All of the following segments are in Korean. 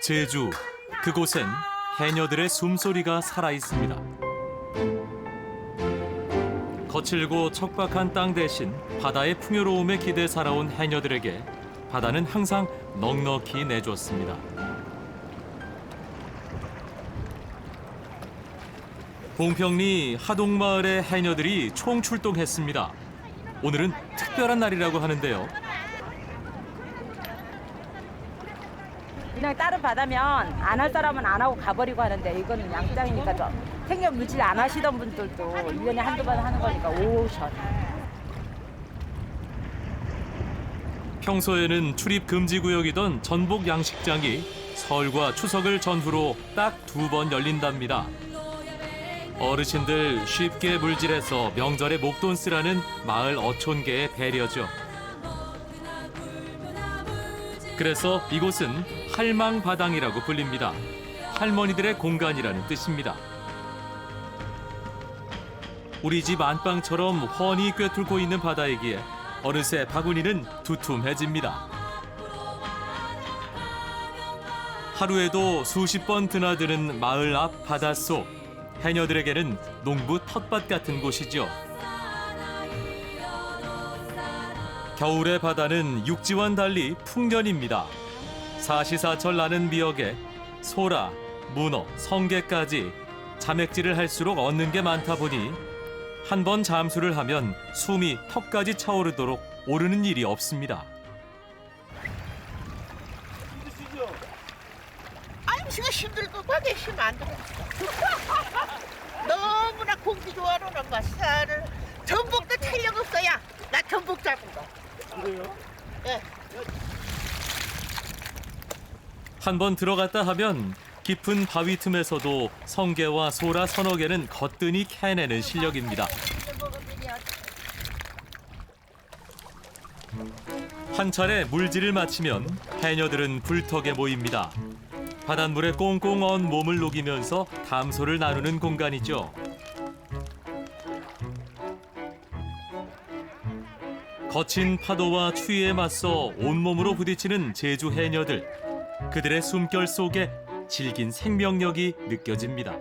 제주 그곳엔 해녀들의 숨소리가 살아 있습니다. 거칠고 척박한 땅 대신 바다의 풍요로움에 기대 살아온 해녀들에게 바다는 항상 넉넉히 내줬습니다. 봉평리 하동마을의 해녀들이 총출동했습니다. 오늘은 특별한 날이라고 하는데요. 그냥 다른 바다면 안 할 사람은 안 하고 가버리고 하는데 이거는 양장이니까 좀 생년 물질 안 하시던 분들도 1년에 한두 번 하는 거니까 오션. 평소에는 출입 금지 구역이던 전복 양식장이 설과 추석을 전후로 딱 두 번 열린답니다. 어르신들 쉽게 물질해서 명절에 목돈 쓰라는 마을 어촌계의 배려죠. 그래서 이곳은 할망바당이라고 불립니다. 할머니들의 공간이라는 뜻입니다. 우리 집 안방처럼 훤히 꿰뚫고 있는 바다이기에 어느새 바구니는 두툼해집니다. 하루에도 수십 번 드나드는 마을 앞 바닷속 해녀들에게는 농부 텃밭 같은 곳이죠. 겨울의 바다는 육지와는 달리 풍년입니다. 사시사철 나는 미역에 소라, 문어, 성게까지 자맥질을 할수록 얻는 게 많다 보니 한 번 잠수를 하면 숨이 턱까지 차오르도록 오르는 일이 없습니다. 아유, 지가 힘들고 가게 힘안 들어. 너무나 공기 좋아하는 거 살을 전복도 탄력 없어야 나 전복 잡은 거. 이거요? 예. 한번 들어갔다 하면 깊은 바위 틈에서도 성게와 소라 서너 개는 거뜬히 캐내는 실력입니다. 한 차례 물질을 마치면 해녀들은 불턱에 모입니다. 바닷물에 꽁꽁 언 몸을 녹이면서 담소를 나누는 공간이죠. 거친 파도와 추위에 맞서 온몸으로 부딪히는 제주 해녀들. 그들의 숨결 속에 질긴 생명력이 느껴집니다.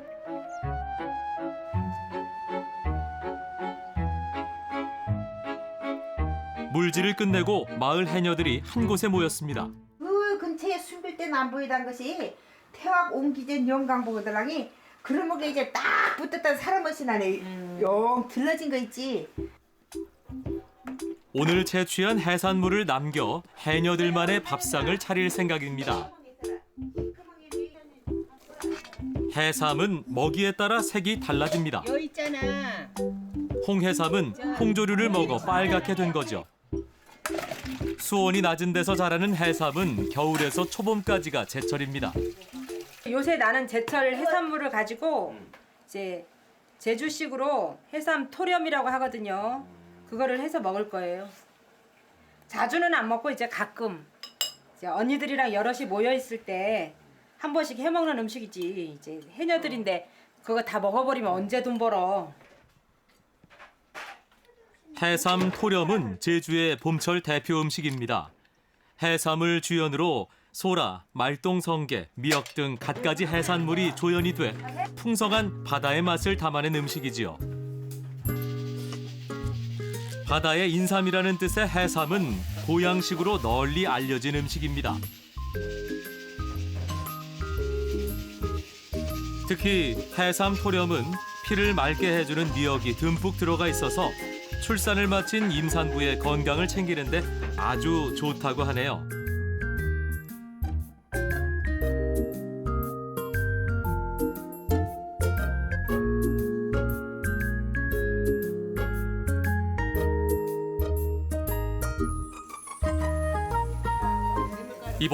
물질을 끝내고 마을 해녀들이 한 곳에 모였습니다. 그 근처에 숨길 때는 안 보이던 것이 태학 옮기 전 영광 보더랑이 그러면 그 이제 딱 붙었던 사람 옷이 나네 영 들러진 거 있지 오늘 채취한 해산물을 남겨 해녀들만의 밥상을 차릴 생각입니다. 해삼은 먹이에 따라 색이 달라집니다. 여 있잖아. 홍해삼은 홍조류를 먹어 빨갛게 된 거죠. 수온이 낮은 데서 자라는 해삼은 겨울에서 초봄까지가 제철입니다. 요새 나는 제철 해산물을 가지고 이제 제주식으로 해삼 토렴이라고 하거든요. 그거를 해서 먹을 거예요. 자주는 안 먹고 이제 가끔 이제 언니들이랑 여럿이 모여 있을 때 한 번씩 해 먹는 음식이지. 이제 해녀들인데 그거 다 먹어버리면 언제 돈 벌어? 해삼 토렴은 제주의 봄철 대표 음식입니다. 해삼을 주연으로 소라, 말똥성게, 미역 등 갖가지 해산물이 조연이 돼 풍성한 바다의 맛을 담아낸 음식이지요. 바다의 인삼이라는 뜻의 해삼은 보양식으로 널리 알려진 음식입니다. 특히 해삼 토렴은 피를 맑게 해주는 미역이 듬뿍 들어가 있어서 출산을 마친 임산부의 건강을 챙기는데 아주 좋다고 하네요.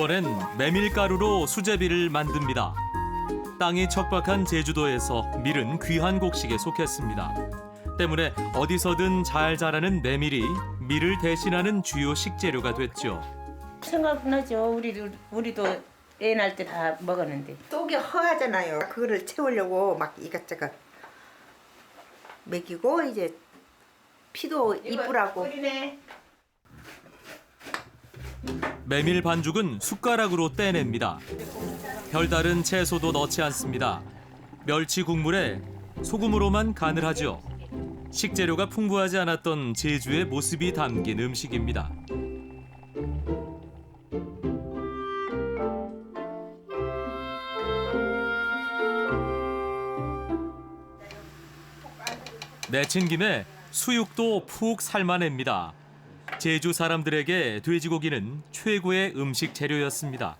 이번엔 메밀가루로 수제비를 만듭니다. 땅이 척박한 제주도에서 밀은 귀한 곡식에 속했습니다. 때문에 어디서든 잘 자라는 메밀이 밀을 대신하는 주요 식재료가 됐죠. 생각나죠. 우리도 우리도 애날때다 먹었는데. 속이 허하잖아요 그거를 채우려고 막 이것저것 먹이고 이제 피도 이쁘라고 끓이네. 메밀 반죽은 숟가락으로 떼냅니다. 별다른 채소도 넣지 않습니다. 멸치 국물에 소금으로만 간을 하죠. 식재료가 풍부하지 않았던 제주의 모습이 담긴 음식입니다. 내친 김에 수육도 푹 삶아냅니다. 제주 사람들에게 돼지고기는 최고의 음식 재료였습니다.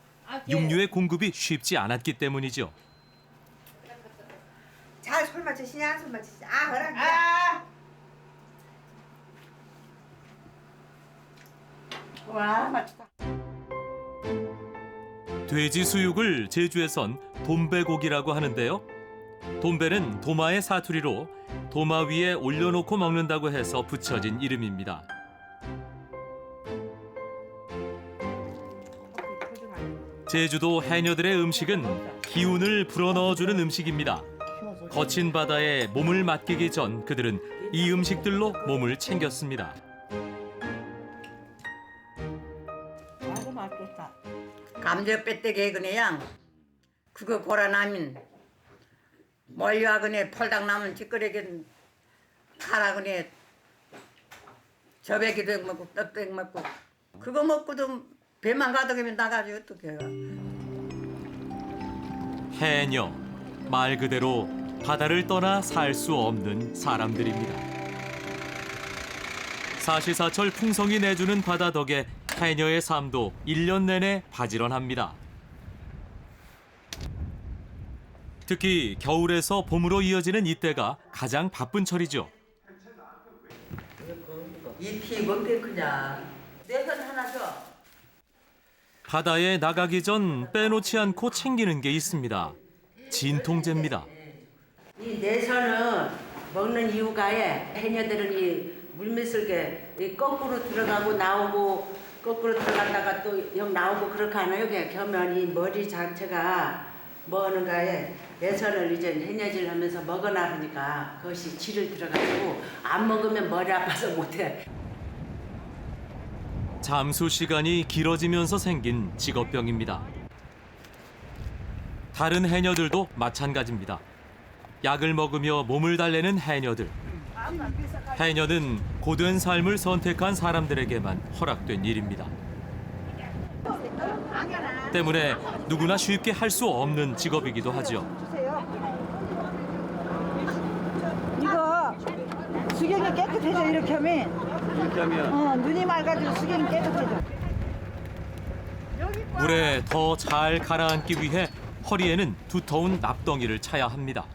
육류의 공급이 쉽지 않았기 때문이죠. 잘솔 맞추시냐 솔 맞추시냐 아 허락 아. 와, 맛있다. 돼지 수육을 제주에선 돈배고기라고 하는데요. 돈배는 도마의 사투리로 도마 위에 올려놓고 먹는다고 해서 붙여진 이름입니다. 제주도 해녀들의 음식은 기운을 불어넣어주는 음식입니다. 거친 바다에 몸을 맡기기 전 그들은 이 음식들로 몸을 챙겼습니다. 아주 맛있겠다. 감자 빼떼기 그냥 그거 고라나면 멀리와 그네 펄당 나면 찌끄레기 가라 그네 저배기도 먹고 떡도 먹고 그거 먹고도 배만 가득이면 나가지 어떡해 해녀 말 그대로 바다를 떠나 살 수 없는 사람들입니다. 사시사철 풍성이 내주는 바다 덕에 해녀의 삶도 일 년 내내 바지런합니다. 특히 겨울에서 봄으로 이어지는 이때가 가장 바쁜 철이죠. 잎이 뭔게 크냐 내건 하나 줘 바다에 나가기 전 빼놓지 않고 챙기는 게 있습니다. 진통제입니다. 이 내선은 먹는 이유가 에 해녀들은 이 물미슬개 이 거꾸로 들어가고 나오고 거꾸로 들어갔다가 또영 나오고 그렇게 하나요? 그냥 겸면 이 머리 자체가 뭐하는가에 내선을 이제 해녀질 하면서 먹어나가니까 그것이 질을 들어가지고 안 먹으면 머리 아파서 못해. 잠수 시간이 길어지면서 생긴 직업병입니다. 다른 해녀들도 마찬가지입니다. 약을 먹으며 몸을 달래는 해녀들. 해녀는 고된 삶을 선택한 사람들에게만 허락된 일입니다. 때문에 누구나 쉽게 할 수 없는 직업이기도 하죠. 이거 수경이 깨끗해져 이렇게 하면 이렇게 하면 어 눈이 맑아지고 수경이 깨끗해져 물에 더 잘 가라앉기 위해 허리에는 두터운 납덩이를 차야 합니다.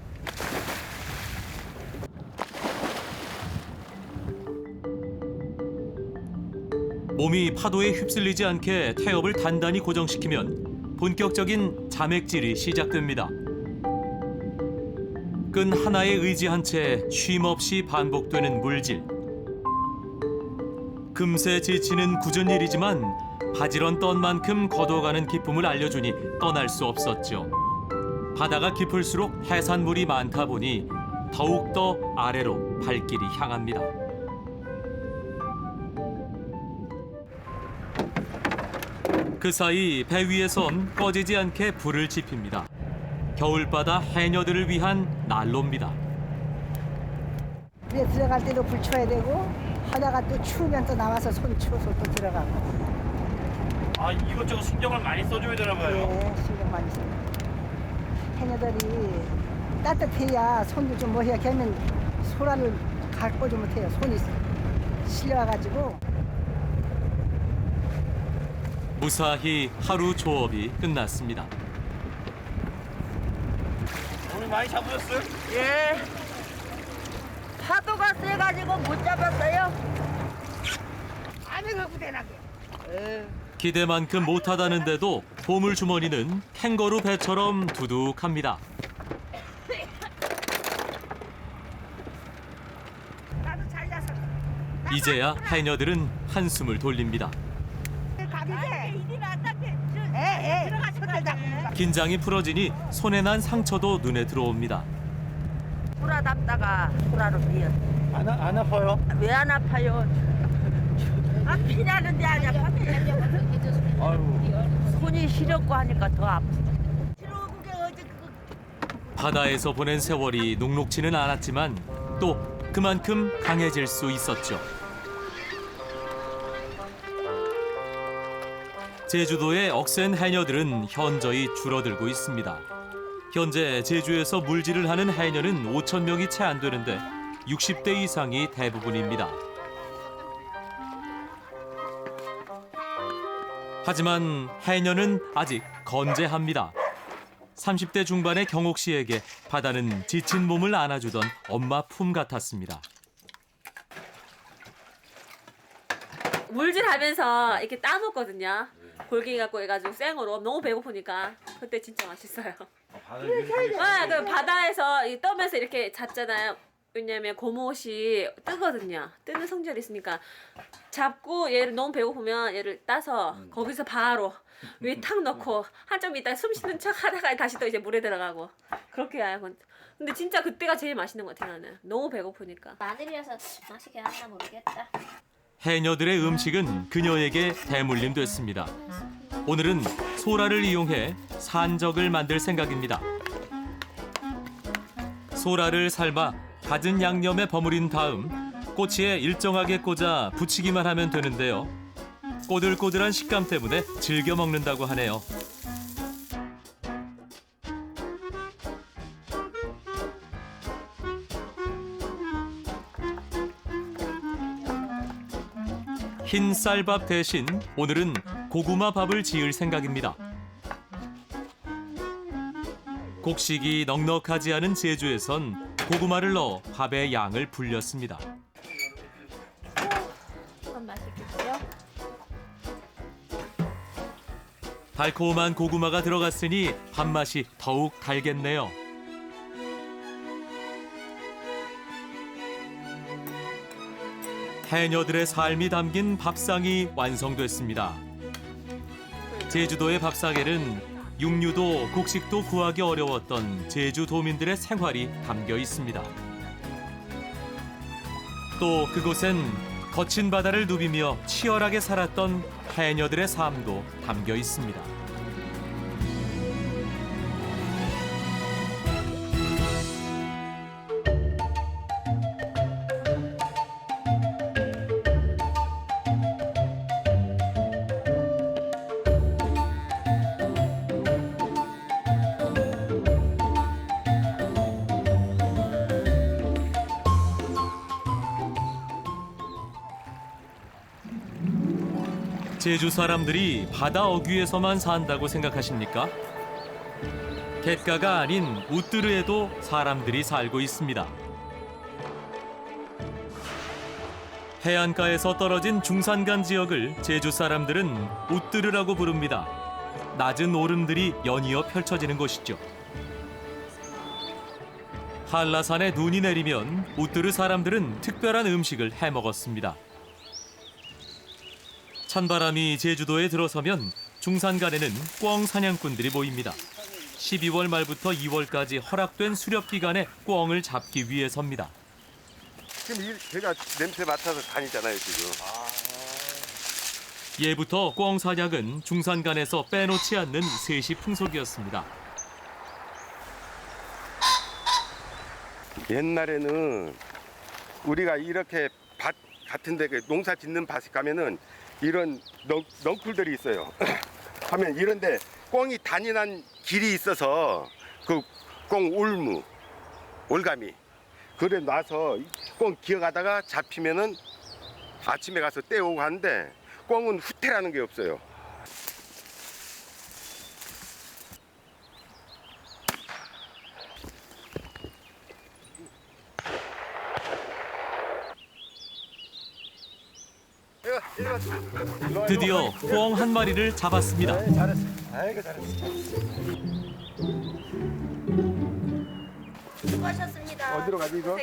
몸이 파도에 휩쓸리지 않게 태엽을 단단히 고정시키면 본격적인 자맥질이 시작됩니다. 끈 하나에 의지한 채 쉼없이 반복되는 물질. 금세 지치는 굳은 일이지만 바지런 떤 만큼 걷어가는 기쁨을 알려주니 떠날 수 없었죠. 바다가 깊을수록 해산물이 많다 보니 더욱더 아래로 발길이 향합니다. 그 사이 배 위에선 꺼지지 않게 불을 지핍니다. 겨울바다 해녀들을 위한 난로입니다. 물에 들어갈 때도 불 쳐야 되고 하다가 또 추우면 또 나와서 손 추워서 또 들어가고 아 이것저것 신경을 많이 써줘야 되나 봐요. 예 신경 많이 써 해녀들이 따뜻해야 손도 좀 뭐해야 걔는 소라를 갖고지 못해요 손이 실려가지고 무사히 하루 조업이 끝났습니다. 오늘 많이 잡으셨어요? 예. 파도가 세가지고 못 잡았어요. 아니 그 부대나게. 기대만큼 못하다는데도 보물 주머니는 캥거루 배처럼 두둑합니다. 나도 잘 잤어. 이제야 해녀들은 한숨을 돌립니다. 가게 일이 났다. 에, 에. 들어가서 잡고. 긴장이 풀어지니 손에 난 상처도 눈에 들어옵니다. 소라 담다가 소라로 미어. 안, 아- 안 아파요? 왜 안 아파요? 아 피나는데 안 아파 손이 시렵고 하니까 더 아프 시려운 게 어제 그 바다에서 보낸 세월이 녹록지는 않았지만 또 그만큼 강해질 수 있었죠. 제주도의 억센 해녀들은 현저히 줄어들고 있습니다. 현재 제주에서 물질을 하는 해녀는 5천 명이 채 안 되는데 60대 이상이 대부분입니다. 하지만 해녀는 아직 건재합니다. 30대 중반의 경옥 씨에게 바다는 지친 몸을 안아주던 엄마 품 같았습니다. 물질하면서 이렇게 따먹거든요. 골갱이 갖고 해가지고 생으로 너무 배고프니까 그때 진짜 맛있어요. 아, 그 바다에서 이 떠면서 이렇게 잤잖아요. 왜냐면 고무옷이 뜨거든요. 뜨는 성질이 있으니까 잡고 얘를 너무 배고프면 얘를 따서 거기서 바로 위에 탁 넣고 한좀 있다 숨 쉬는 척 하다가 다시 또 이제 물에 들어가고 그렇게 해요. 근데 진짜 그때가 제일 맛있는 것 같아요. 나는 너무 배고프니까. 마늘이어서 맛있게 하나 모르겠다. 해녀들의 음식은 그녀에게 대물림 됐습니다. 오늘은 소라를 이용해 산적을 만들 생각입니다. 소라를 삶아 갖은 양념에 버무린 다음 꼬치에 일정하게 꽂아 부치기만 하면 되는데요. 꼬들꼬들한 식감 때문에 즐겨 먹는다고 하네요. 흰 쌀밥 대신 오늘은 고구마 밥을 지을 생각입니다. 곡식이 넉넉하지 않은 제주에선 고구마를 넣어 밥의 양을 불렸습니다. 맛있겠죠? 달콤한 고구마가 들어갔으니 밥맛이 더욱 달겠네요. 해녀들의 삶이 담긴 밥상이 완성됐습니다. 제주도의 밥상에는 육류도 곡식도 구하기 어려웠던 제주 도민들의 생활이 담겨 있습니다. 또 그곳엔 거친 바다를 누비며 치열하게 살았던 해녀들의 삶도 담겨 있습니다. 제주 사람들이 바다 어귀에서만 산다고 생각하십니까? 갯가가 아닌 우뜨르에도 사람들이 살고 있습니다. 해안가에서 떨어진 중산간 지역을 제주 사람들은 우뜨르라고 부릅니다. 낮은 오름들이 연이어 펼쳐지는 곳이죠. 한라산에 눈이 내리면 우뜨르 사람들은 특별한 음식을 해 먹었습니다. 찬바람이 제주도에 들어서면 중산간에는 꿩 사냥꾼들이 모입니다. 12월 말부터 2월까지 허락된 수렵 기간에 꿩을 잡기 위해서입니다. 지금 이 제가 냄새 맡아서 다니잖아요 지금. 예부터 꿩 사냥은 중산간에서 빼놓지 않는 세시 풍속이었습니다. 옛날에는 우리가 이렇게 밭 같은데 그 농사 짓는 밭에 가면은 이런 넝, 넝쿨들이 있어요. 하면 이런데 꿩이 단인한 길이 있어서 그꿩 울무, 올가미 그래 놔서 꿩 기어가다가 잡히면은 아침에 가서 떼오고 하는데 꿩은 후퇴라는 게 없어요. 드디어 꿩한 마리를 잡았습니다. 아이고 잘했어. 수고하셨습니다 어디로 가지 이거?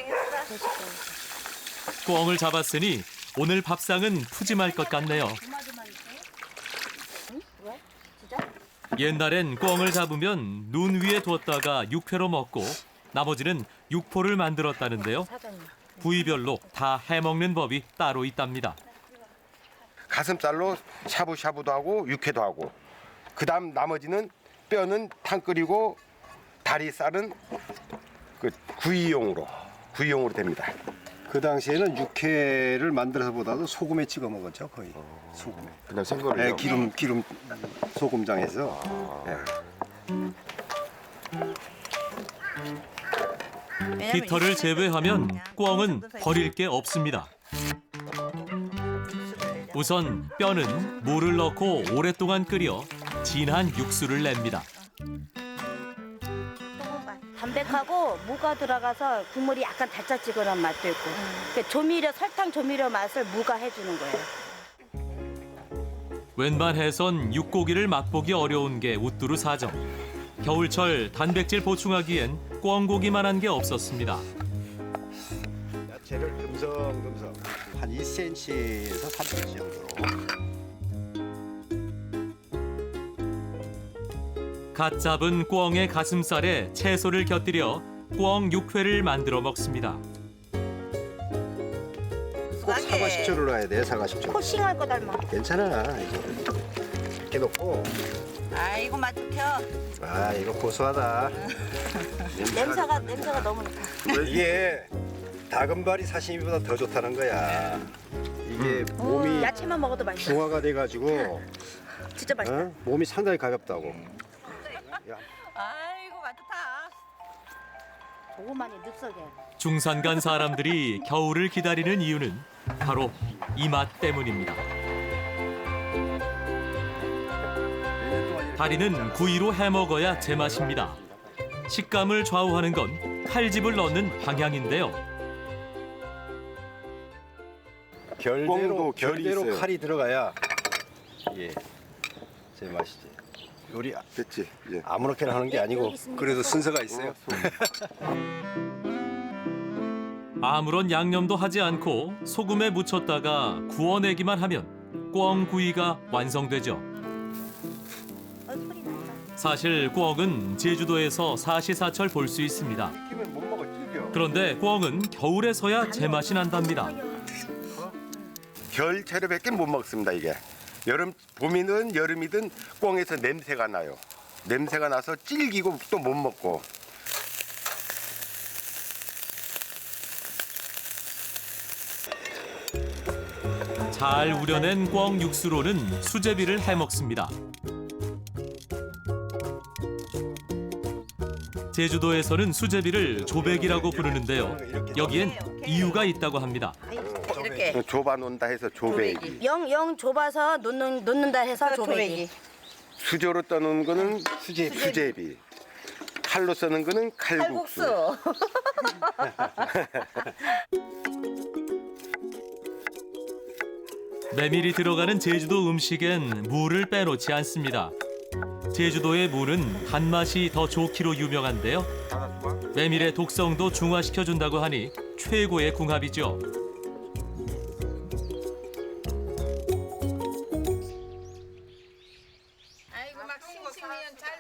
꿩을 잡았으니 오늘 밥상은 푸짐할 것 같네요. 옛날엔 꿩을 잡으면 눈 위에 두었다가 육회로 먹고 나머지는 육포를 만들었다는데요. 부위별로 다 해먹는 법이 따로 있답니다. 가슴살로 샤브샤브도 하고 육회도 하고 그다음 나머지는 뼈는 탕 끓이고 다리살은 그 구이용으로 구이용으로 됩니다. 그 당시에는 육회를 만들어서보다도 소금에 찍어 먹었죠 거의 소금에. 그냥 생거를 네, 기름 기름 소금장에서. 네. 깃털을 제외하면 꿩은 버릴 게 없습니다. 우선 뼈는 물을 넣고 오랫동안 끓여 진한 육수를 냅니다. 담백하고 무가 들어가서 국물이 약간 달짝지근한 맛도 있고 그 조미료 설탕 조미료 맛을 무가 해주는 거예요. 웬만해선 육고기를 맛보기 어려운 게 우뚜루 사정. 겨울철 단백질 보충하기엔 꿩고기만한 게 없었습니다. 1cm에서 3cm 정도로 갓 잡은 꿩의 가슴살에 채소를 곁들여 꿩 육회를 만들어 먹습니다. 꼭 사과 식초를 넣어야 돼 사과 식초. 코싱할 거 닮아. 괜찮아 이거 이렇게 넣고. 아 이거 맛 좋혀. 아 이거 고소하다. 냄새가 냄새가 너무 이게 다금바리 사시미보다 더 좋다는 거야. 이게 몸이 야채만 먹어도 맛있어. 중화가 돼가지고 진짜 맛있어. 어? 몸이 상당히 가볍다고. 아이고 맛좋다. 조그만이 늑석에. 중산 간 사람들이 겨울을 기다리는 이유는 바로 이 맛 때문입니다. 다리는 구이로 해 먹어야 제맛입니다. 식감을 좌우하는 건 칼집을 넣는 방향인데요. 결대로 결이 결대로 있어요. 칼이 들어가야 예 제 맛이지. 요리 됐지? 예. 아무렇게나 하는 게 아니고 그래도 순서가 있어요. 아무런 양념도 하지 않고 소금에 묻혔다가 구워내기만 하면 꿩구이가 완성되죠. 사실 꿩은 제주도에서 사시사철 볼 수 있습니다. 튀기면 못 먹어 튀겨. 그런데 꿩은 겨울에서야 제맛이 난답니다. 겨울철에밖에 못 먹습니다 이게. 여름 봄이든 여름이든 꿩에서 냄새가 나요. 냄새가 나서 질기고 또 못 먹고. 잘 우려낸 꿩 육수로는 수제비를 해 먹습니다. 제주도에서는 수제비를 조백이라고 부르는데요. 여기엔 이유가 있다고 합니다. 이렇게 좁아 놓는다 해서 조배기. 영 영 좁아서 놓는 놓는다 해서 조배기. 수저로 떠놓은 거는 수제, 수제비. 칼로 써는 거는 칼국수. 메밀이 들어가는 제주도 음식엔 무를 빼놓지 않습니다. 제주도의 무는 단맛이 더 좋기로 유명한데요. 메밀의 독성도 중화시켜 준다고 하니 최고의 궁합이죠.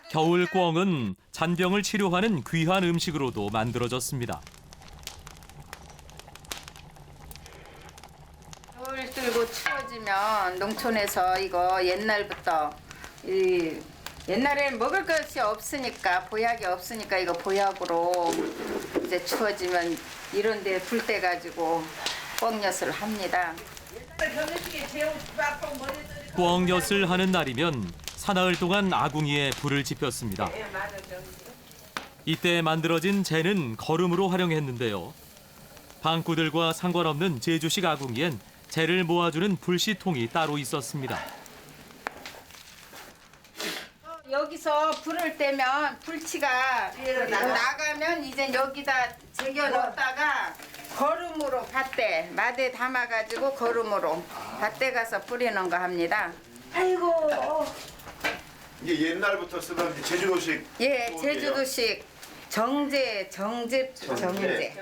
겨울 꿩은 잔병을 치료하는 귀한 음식으로도 만들어졌습니다. 겨울 들고 추워지면 농촌에서 이거 옛날부터 이 옛날에 먹을 것이 없으니까 보약이 없으니까 이거 보약으로 이제 추워지면 이런 데불 때 가지고 꽁엿을 합니다. 꿩엿을 하는 날이면 사나흘 동안 아궁이에 불을 지폈습니다. 이때 만들어진 재는 거름으로 활용했는데요. 방구들과 상관없는 제주식 아궁이엔 재를 모아주는 불시통이 따로 있었습니다. 여기서 불을 떼면 불치가 나가면 이제 여기다 제겨 넣었다가 거름으로 밭대 마대 담아가지고 거름으로 밭대 가서 뿌리는 거 합니다. 아이고. 이게 옛날부터 쓰던 제주도식 예, 제주도식 정제, 정제, 정제. 정제.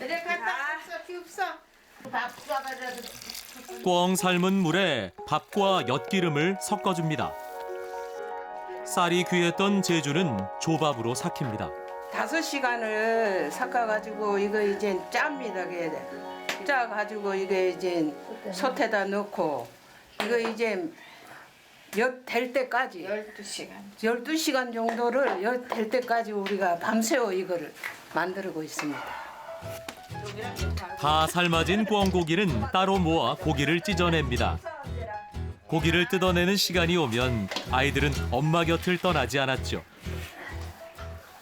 이래 갖다 없어, 비없어. 밥 잡아줘도 꿩 삶은 물에 밥과 엿기름을 섞어줍니다. 쌀이 귀했던 제주는 조밥으로 삭힙니다. 다섯 시간을 삭아가지고 이거 이제 짭니다. 이게 짜가지고 이게 이제 솥에다 넣고 이거 이제 엿될 때까지 12시간 12시간 정도를 엿될 때까지 우리가 밤새워 이거를 만들고 있습니다. 다 삶아진 꿩고기는 따로 모아 고기를 찢어냅니다. 고기를 뜯어내는 시간이 오면 아이들은 엄마 곁을 떠나지 않았죠.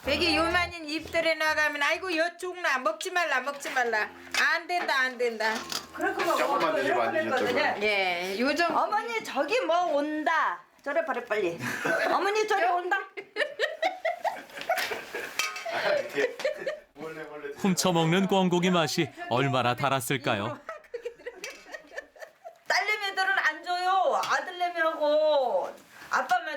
되게 요만인 잎들에 나가면 아이고 엿 죽나 먹지 말라 먹지 말라 안 된다 안 된다 그렇게 조금만 드시고 앉으셨죠, 예 요즘 어머니 저기 뭐 온다. 저래 버려 빨리. 어머니 저래 온다. 훔쳐먹는 꿩고기 맛이 얼마나 달았을까요? 딸내미들은 안 줘요. 아들내미하고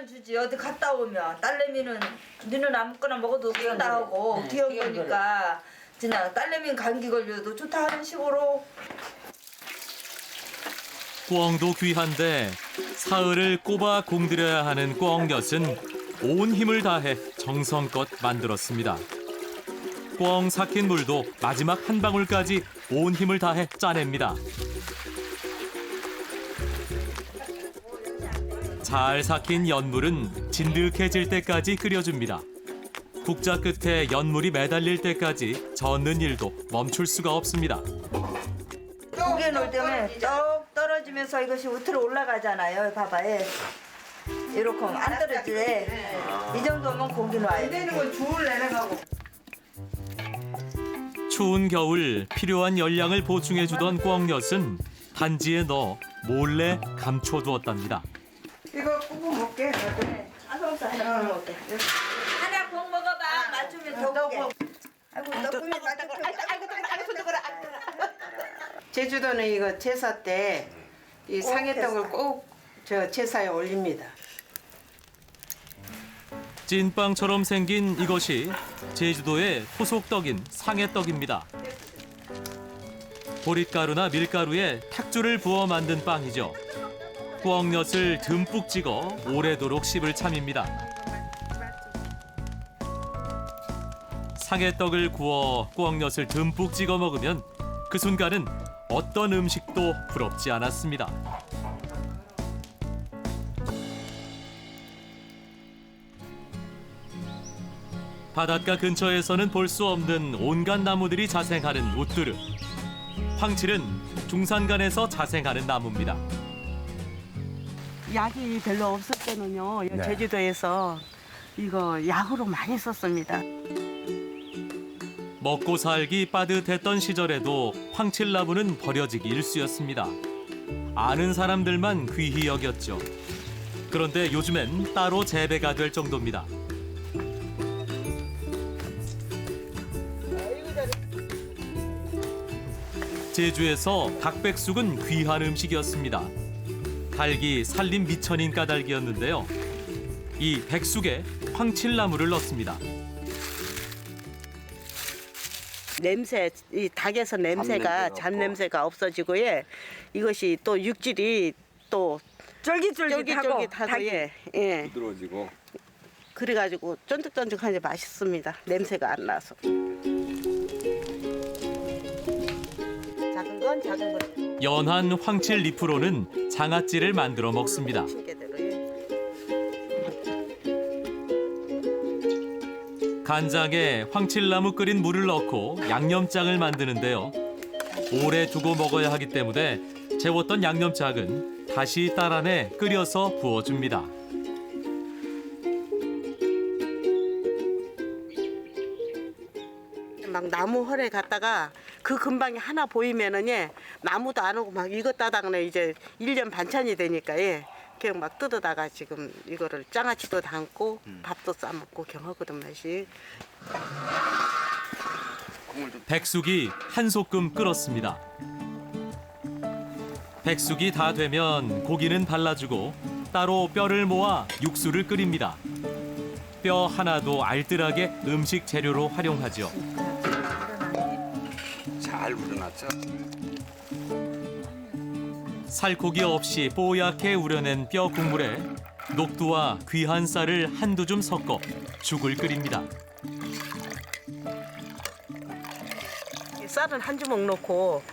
아빠만 주지. 어디 갔다 오면 딸내미는 니는 아무거나 먹어도 귀여다 하고 귀여운 거니까 그냥 딸내미는 감기 걸려도 좋다 하는 식으로 꿩도 귀한데 사흘을 꼽아 공들여야 하는 꿩엿은 온 힘을 다해 정성껏 만들었습니다. 꿩 삭힌 물도 마지막 한 방울까지 온 힘을 다해 짜냅니다. 잘 삭힌 연물은 진득해질 때까지 끓여줍니다. 국자 끝에 연물이 매달릴 때까지 젓는 일도 멈출 수가 없습니다. 고개 놓을 때면 쭉 떨어지면서 이것이 우트로 올라가잖아요. 봐봐요. 이렇게 안 떨어지네. 이 정도면 고기 놔야 돼. 건 줄을 내려가고 추운 겨울 필요한 열량을 보충해 주던 꿩엿은 단지에 넣어 몰래 감춰두었답니다. 이거 구워 먹게. 아성사 해놓은 거 어때? 하나 꼭 먹어봐. 맞추면 더 먹게. 아이고 너 꿈에 아이고 아이고 아이고 손 제주도는 이거 제사 때 이 상해떡을 꼭 저 제사에 올립니다. 찐빵처럼 생긴 이것이 제주도의 토속떡인 상해떡입니다. 보릿가루나 밀가루에 탁주를 부어 만든 빵이죠. 꿩엿을 듬뿍 찍어 오래도록 씹을 참입니다. 상해떡을 구워 꿩엿을 듬뿍 찍어 먹으면 그 순간은 어떤 음식도 부럽지 않았습니다. 바닷가 근처에서는 볼 수 없는 온갖 나무들이 자생하는 우뚜르. 황칠은 중산간에서 자생하는 나무입니다. 약이 별로 없을 때는요 네. 제주도에서 이거 약으로 많이 썼습니다. 먹고 살기 빠듯했던 시절에도 황칠나무는 버려지기 일쑤였습니다. 아는 사람들만 귀히 여겼죠. 그런데 요즘엔 따로 재배가 될 정도입니다. 제주에서 닭백숙은 귀한 음식이었습니다. 닭이 살림 미천인 까닭이었는데요. 이 백숙에 황칠나무를 넣습니다. 냄새 이 닭에서 냄새가 잡냄새가 잡 냄새가 없어지고 예 이것이 또 육질이 또 쫄깃쫄깃하고 쫄깃쫄깃하고 닭이. 예, 예. 부드러워지고 그래가지고 쫀득쫀득하니 맛있습니다. 냄새가 안 나서. 작은 건 작은 건 연한 황칠 잎으로는 장아찌를 만들어 먹습니다. 간장에 황칠나무 끓인 물을 넣고 양념장을 만드는데요. 오래 두고 먹어야 하기 때문에 재웠던 양념장은 다시 따라내 끓여서 부어줍니다. 막 나무 헐에 갔다가 그 근방에 하나 보이면은 예 나무도 안 오고 막 이것 따닥네 이제 일 년 반찬이 되니까 예 그냥 막 뜯어다가 지금 이거를 장아찌도 담고 밥도 싸 먹고 경하거든 맛이 백숙이 한 소끔 끓었습니다. 백숙이 다 되면 고기는 발라주고 따로 뼈를 모아 육수를 끓입니다. 뼈 하나도 알뜰하게 음식 재료로 활용하죠. 잘 우려놨죠. 살코기 없이 뽀얗게 우려낸 뼈 국물에 녹두와 귀한 쌀을 한두 줌 섞어 죽을 끓입니다. 쌀은 한 주먹 넣고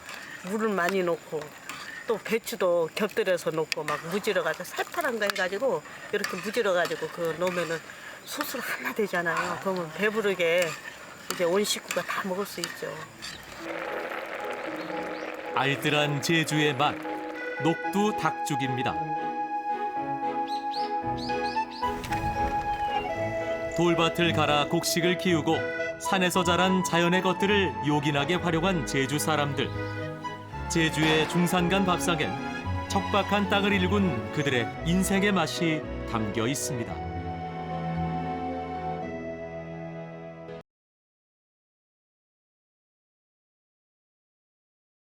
물을 많이 넣고 또 배추도 곁들여서 놓고 막 무지러 가지고 살파란 거 해가지고 이렇게 무지러 가지고 그 놓으면은 소스 하나 되잖아요. 그러면 배부르게 이제 온 식구가 다 먹을 수 있죠. 알뜰한 제주의 맛 녹두 닭죽입니다. 돌밭을 갈아 곡식을 키우고 산에서 자란 자연의 것들을 요긴하게 활용한 제주 사람들. 제주의 중산간 밥상엔 척박한 땅을 일군 그들의 인생의 맛이 담겨 있습니다.